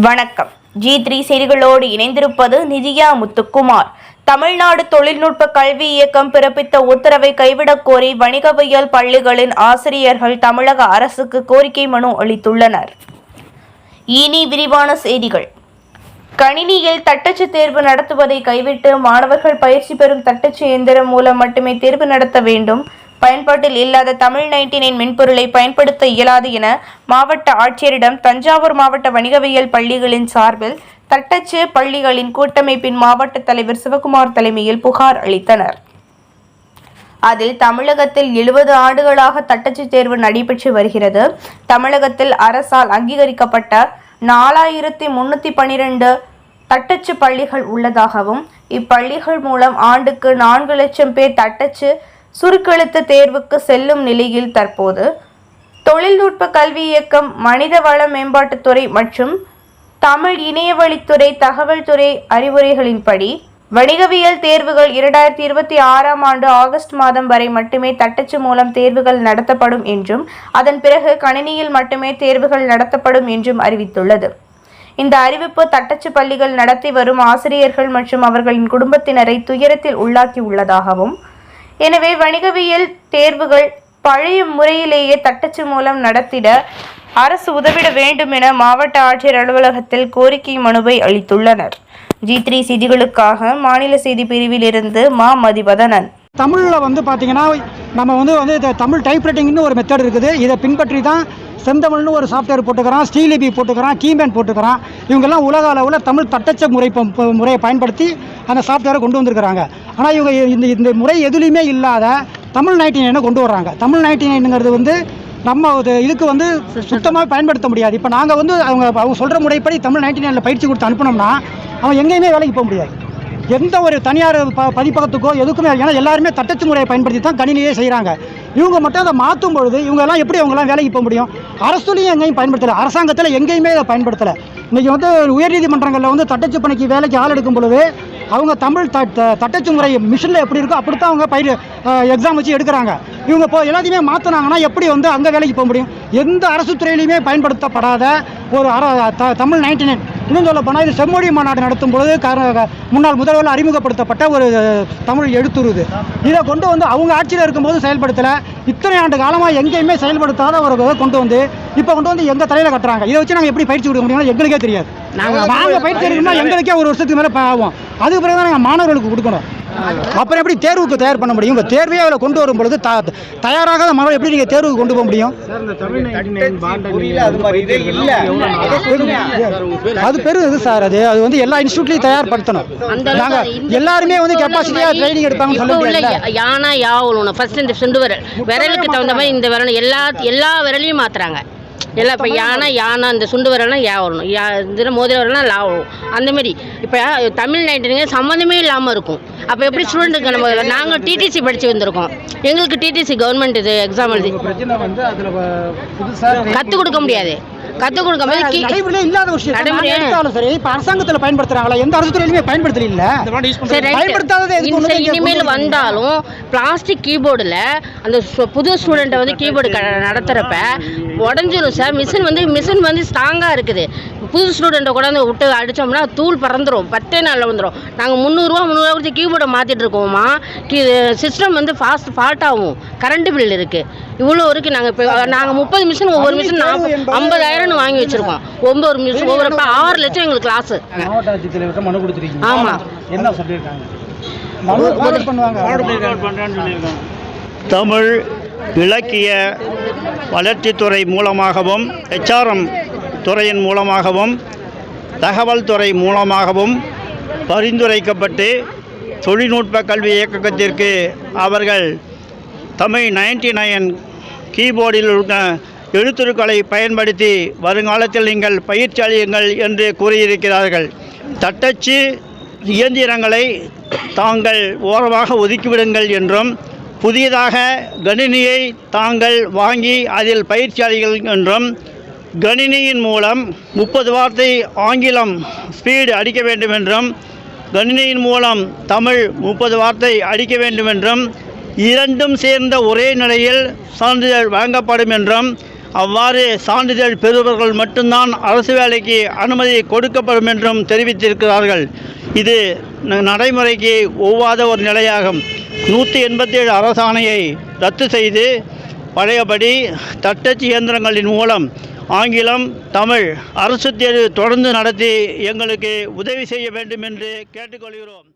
வணக்கம். G three செய்திகளோடு இணைந்திருப்பது நிதியா முத்துக்குமார். தமிழ்நாடு தொழில்நுட்ப கல்வி இயக்கம் பிறப்பித்த உத்தரவை கைவிடக் கோரி வணிகவியல் பள்ளிகளின் ஆசிரியர்கள் தமிழக அரசுக்கு கோரிக்கை மனு அளித்துள்ளனர். இனி விரிவான செய்திகள். கணினியில் தட்டச்சு தேர்வு நடத்துவதை கைவிட்டு மாணவர்கள் பயிற்சி பெறும் தட்டச்சு இயந்திரம் மூலம் மட்டுமே தேர்வு நடத்த வேண்டும். பயன்பாட்டில் இல்லாத தமிழ் நைன்டீனின் மென்பொருளை பயன்படுத்த இயலாது என மாவட்ட ஆட்சியரிடம் தஞ்சாவூர் மாவட்ட வணிகவியல் பள்ளிகளின் சார்பில் தட்டச்சு பள்ளிகளின் கூட்டமைப்பின் மாவட்ட தலைவர் சிவகுமார் தலைமையில் புகார் அளித்தனர். அதில் தமிழகத்தில் எழுபது ஆண்டுகளாக தட்டச்சு தேர்வு நடைபெற்று வருகிறது. தமிழகத்தில் அரசால் அங்கீகரிக்கப்பட்ட நாலாயிரத்தி முன்னூற்றி பன்னிரெண்டு தட்டச்சு பள்ளிகள் உள்ளதாகவும் இப்பள்ளிகள் மூலம் ஆண்டுக்கு நான்கு லட்சம் பேர் தட்டச்சு சுருக்கெழுத்து தேர்வுக்கு செல்லும் நிலையில் தற்போது தொழில்நுட்ப கல்வி இயக்கம் மனித வள மேம்பாட்டுத்துறை மற்றும் தமிழ் இணையவழித்துறை தகவல் துறை அறிவுரைகளின்படி வணிகவியல் தேர்வுகள் இரண்டாயிரத்தி இருபத்தி ஆறாம் ஆண்டு ஆகஸ்ட் மாதம் வரை மட்டுமே தட்டச்சு மூலம் தேர்வுகள் நடத்தப்படும் என்றும் அதன் பிறகு கணினியில் மட்டுமே தேர்வுகள் நடத்தப்படும் என்றும் அறிவித்துள்ளது. இந்த அறிவிப்பு தட்டச்சு பள்ளிகள் நடத்தி வரும் ஆசிரியர்கள் மற்றும் அவர்களின் குடும்பத்தினரை துயரத்தில் உள்ளாக்கி உள்ளதாகவும் எனவே வணிகவியல் தேர்வுகள் பழைய முறையிலேயே தட்டச்சு மூலம் நடத்திட அரசு உதவிட வேண்டும் என மாவட்ட ஆட்சியர் அலுவலகத்தில் கோரிக்கை மனுவை அளித்துள்ளனர். ஜி த்ரீ செய்திகளுக்காக மாநில செய்தி பிரிவிலிருந்து மா மதிவதனன். தமிழில் வந்து பார்த்தீங்கன்னா நம்ம வந்து வந்து தமிழ் டைப்ரைட்டிங்னு ஒரு மெத்தட் இருக்குது. இதை பின்பற்றி தான் செந்தமிழ்னு ஒரு சாஃப்ட்வேர் போட்டுக்கிறான் ஸ்டீலிபி போட்டுக்கிறான் கீமேன் போட்டுக்கிறான். இவங்கெல்லாம் உலக அளவில் தமிழ் தட்டச்ச முறை முறையை பயன்படுத்தி அந்த சாஃப்ட்வேரை கொண்டு வந்திருக்கிறாங்க. ஆனால் இவங்க இந்த இந்த முறை எதுலேயுமே இல்லாத தமிழ் நைன்டி நைனை கொண்டு வர்றாங்க. தமிழ் நைன்டி நைனுங்கிறது வந்து நம்ம இதுக்கு வந்து சுத்தமாக பயன்படுத்த முடியாது. இப்போ நாங்கள் வந்து அவங்க அவங்க சொல்கிற முறைப்படி தமிழ் நைன்டி நைனில் பயிற்சி கொடுத்து அனுப்பினோம்னா அவன் எங்கேயுமே வேலைக்கு போக முடியாது. எந்த ஒரு தனியார் ப பதிப்பகத்துக்கோ எதுக்குமே ஏன்னா எல்லாருமே தட்டச்சு முறையை பயன்படுத்தி தான் கணினியே செய்கிறாங்க இவங்க மட்டும் அதை மாற்றும் பொழுது இவங்கெல்லாம் எப்படி அவங்களாம் வேலைக்கு போக முடியும்? அரசுலையும் எங்கேயும் பயன்படுத்தலை. அரசாங்கத்தில் எங்கேயுமே அதை பயன்படுத்தலை. இன்றைக்கி வந்து உயர்நீதிமன்றங்களில் வந்து தட்டச்சு பணிக்கு வேலைக்கு ஆள் எடுக்கும் பொழுது அவங்க தமிழ் த த- தட்டச்சு முறை மிஷினில் எப்படி இருக்கோ அப்படி தான் அவங்க பயிர் எக்ஸாம் வச்சு எடுக்கிறாங்க. இவங்க இப்போ எல்லாத்தையுமே மாற்றினாங்கன்னா எப்படி வந்து அங்கே வேலைக்கு போக முடியும்? எந்த அரசு துறையிலையுமே பயன்படுத்தப்படாத ஒரு தமிழ் நைன்டி நைன். இன்னும் சொல்ல போனால் இது செம்மொழி மாநாடு நடத்தும் பொழுது முன்னாள் முதல்வர் அறிமுகப்படுத்தப்பட்ட ஒரு தமிழ் எழுத்துருது. இதை கொண்டு வந்து அவங்க ஆட்சியில் இருக்கும்போது செயல்படுத்தலை. இத்தனை ஆண்டு காலமாக எங்கேயுமே செயல்படுத்தாத ஒரு இதை கொண்டு வந்து இப்போ கொண்டு வந்து எங்கள் தலையில் கட்டுறாங்க? இதை வச்சு நாங்கள் எப்படி பயிற்சி கொடுக்க முடியும்னா எங்களுக்கே தெரியாது. நாங்கள் பயிற்சி எடுக்கணும்னா எங்களுக்கே ஒரு வருஷத்துக்கு மேலே ஆகும். அதுக்கு பிறகு தான் நாங்கள் மாணவர்களுக்கு கொடுக்கணும். அப்புறம் எப்படி தேர்வுக்கு தயார் பண்ண முடியும்? உங்கள் தேர்வையே அதில் கொண்டு வரும் பொழுது த தயாராகாத மாணவர் எப்படி நீங்கள் தேர்வுக்கு கொண்டு போக முடியும்? அது பெரும் இது சார் அது அது. வந்து எல்லா இன்ஸ்டியூட்லையும் தயார்படுத்தணும். நாங்கள் எல்லாருமே வந்து கெப்பாசிட்டியாக ட்ரைனிங் எடுப்பாங்கன்னு இப்ப சொல்ல யா- யானா யாவலும் ஃபர்ஸ்ட் இந்த சுண்டு விரல். விரலுக்கு தகுந்த மாதிரி இந்த விரல் எல்லா எல்லா விரலையும் மாத்துறாங்க. எல்லாம் இப்போ யானை யானை இந்த சுண்டு விரல்னா யா வரணும். யா இதில் மோதிர விரல்னா லா வரும் அந்த மாதிரி இப்போ தமிழ் நைட்டுங்க சம்மந்தமே இல்லாமல் இருக்கும். அப்போ எப்படி ஸ்டூடெண்ட்டுக்கு நம்ம நாங்கள் டிடிசி படித்து வந்திருக்கோம். எங்களுக்கு டிடிசி கவர்மெண்ட் இது எக்ஸாம் எழுதி. பிரச்சனை வந்து அதில் புதுசாக கற்றுக் கொடுக்க முடியாது. கற்றுக் கொடுக்க இல்லாத விஷயம் எடுத்தாலும் சரி இப்போ அரசாங்கத்தில் பயன்படுத்துறாங்களா? எந்த அரசு துறையிலுமே பயன்படுத்தல இல்ல. பயன்படுத்தாததை இனிமேல் வந்தாலும் பிளாஸ்டிக் கீபோர்டில் அந்த புது ஸ்டூடெண்ட்டை வந்து கீபோர்டு க நடத்துகிறப்ப உடஞ்சிரும் சார் மிஷின் வந்து மிஷின் வந்து ஸ்ட்ராங்காக இருக்குது. புது ஸ்டூடெண்ட்டை கூட வந்து விட்டு அடித்தோம்னா தூள் பறந்துரும். பத்தே நாளில் வந்துடும் நாங்கள் முந்நூறுரூவா முந்நூறுவா கொடுத்து கீபோர்டை மாற்றிட்டு இருக்கோமா சிஸ்டம் வந்து ஃபாஸ்ட் ஃபால்ட் ஆகும். கரண்ட் பில் இருக்குது இவ்வளோ இருக்குது நாங்கள் இப்போ நாங்கள் முப்பது மிஷின் ஒவ்வொரு மிஷின் நாற்பது ஐம்பதாயிரம்னு வாங்கி வச்சுருக்கோம். ஒவ்வொரு மிஷின் ஒவ்வொரு ஆறு லட்சம் எங்களுக்கு கொடுத்துருக்கீங்க. ஆமாம் என்ன சொல்லியிருக்காங்க? தமிழ் இலக்கிய வளர்ச்சித்துறை மூலமாகவும் ஹெச்ஆர்எம் துறையின் மூலமாகவும் தகவல் துறை மூலமாகவும் பரிந்துரைக்கப்பட்டு தொழில்நுட்ப கல்வி இயக்கத்திற்கு அவர்கள் தமிழ் நைன்டி நைன் கீபோர்டில் உள்ள எழுத்துருக்களை பயன்படுத்தி வருங்காலத்தில் நீங்கள் பயிற்சி அளியுங்கள் என்று கூறியிருக்கிறார்கள். தட்டச்சு இயந்திரங்களை தாங்கள் ஓரமாக ஒதுக்கிவிடுங்கள் என்றும் புதியதாக கணினியை தாங்கள் வாங்கி அதில் பயிற்சி அளிகள் என்றும் கணினியின் மூலம் முப்பது வார்த்தை ஆங்கிலம் ஸ்பீடு அடிக்க வேண்டும் என்றும் கணினியின் மூலம் தமிழ் முப்பது வார்த்தை அடிக்க வேண்டும் என்றும் இரண்டும் சேர்ந்த ஒரே நிலையில் சான்றிதழ் வழங்கப்படும் என்றும் அவ்வாறு சான்றிதழ் பெறுபவர்கள் மட்டும்தான் அரசு வேலைக்கு அனுமதி கொடுக்கப்படும் என்றும் தெரிவித்திருக்கிறார்கள். இது ந- நடைமுறைக்கு ஒவ்வாத ஒரு நிலையாகும். நூற்றி எண்பத்தேழு அரசாணையை ரத்து செய்து பழையபடி தட்டச்சு இயந்திரங்களின் மூலம் ஆங்கிலம் தமிழ் அரசு தேர்வு தொடர்ந்து நடத்தி எங்களுக்கு உதவி செய்ய வேண்டும் என்று கேட்டுக்கொள்கிறோம்.